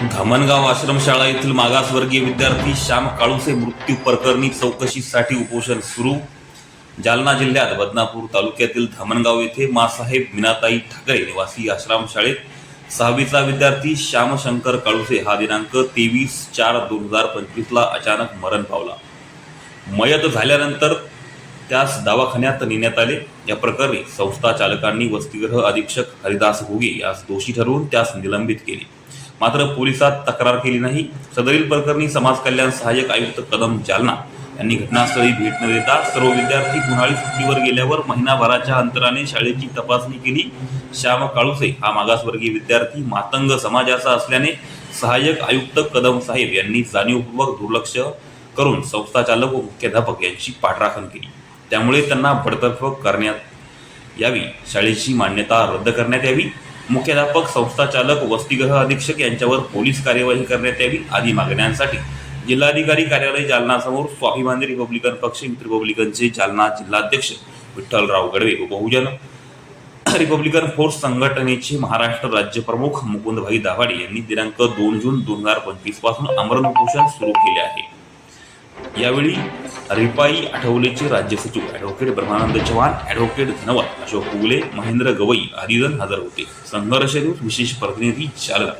धामणगाव आश्रमशाळा येथील मागासवर्गीय विद्यार्थी श्याम काळुसे मृत्यू प्रकरणी चौकशीसाठी उपोषण सुरू. जालना जिल्ह्यात बदनापूर तालुक्यातील धामणगाव येथे मासाहेब मीनाताई ठाकरे निवासी आश्रमशाळेत सहावीचा विद्यार्थी श्यामशंकर काळुसे हा दिनांक तेवीस चार दोन हजार पंचवीसला अचानक मरण पावला. मयत झाल्यानंतर त्यास दवाखान्यात नेण्यात आले. या प्रकरणी संस्था चालकांनी वसतिगृह अधीक्षक हरिदास घोगे यास दोषी ठरवून त्यास निलंबित केले. मात्र पोलिसात तक्रार केली नाही. सदरील प्रकरणी समाज कल्याण सहाय्यक आयुक्त कदम जालना यांनी घटनास्थळी भेट न देता सर्व विद्यार्थी उन्हाळी सुट्टीवर गेल्यावर महिनाभराच्या अंतराने शाळेची तपासणी केली. श्याम काळुसे हा मागासवर्गीय विद्यार्थी मातंग समाजाचा असल्याने सहाय्यक आयुक्त कदम साहेब यांनी जाणीवपूर्वक दुर्लक्ष करून संस्था चालक व मुख्याध्यापक यांची पाठराखण केली. त्यामुळे त्यांना बडतर्फ करण्यात यावी. शाळेची मान्यता रद्द करण्यात यावी. मुख्याध्यापक संस्थाचालक वसतिगृह अधीक्षक यांच्यावर पोलीस कार्यवाही करण्यात यावी आदी मागण्यांसाठी. जिल्हाधिकारी कार्यालय जालनासमोर स्वाभिमानी रिपब्लिकन पक्ष रिपब्लिकनचे जालना जिल्हाध्यक्ष विठ्ठलराव गडवे. व बहुजन रिपब्लिकन फोर्स संघटनेचे महाराष्ट्र राज्य प्रमुख मुकुंदभाई दाभाडे यांनी दिनांक दोन जून दोन हजार पंचवीसपासून आमरण उपोषण सुरू केले आहे. यावेळी रिपाई आठवलेचे राज्य सचिव ॲडव्होकेट ब्रह्मानंद चव्हाण ॲडव्होकेट धनवत अशोक कुगले महेंद्र गवई हरिधन हजर होते. संघर्ष विशेष प्रतिनिधी जालना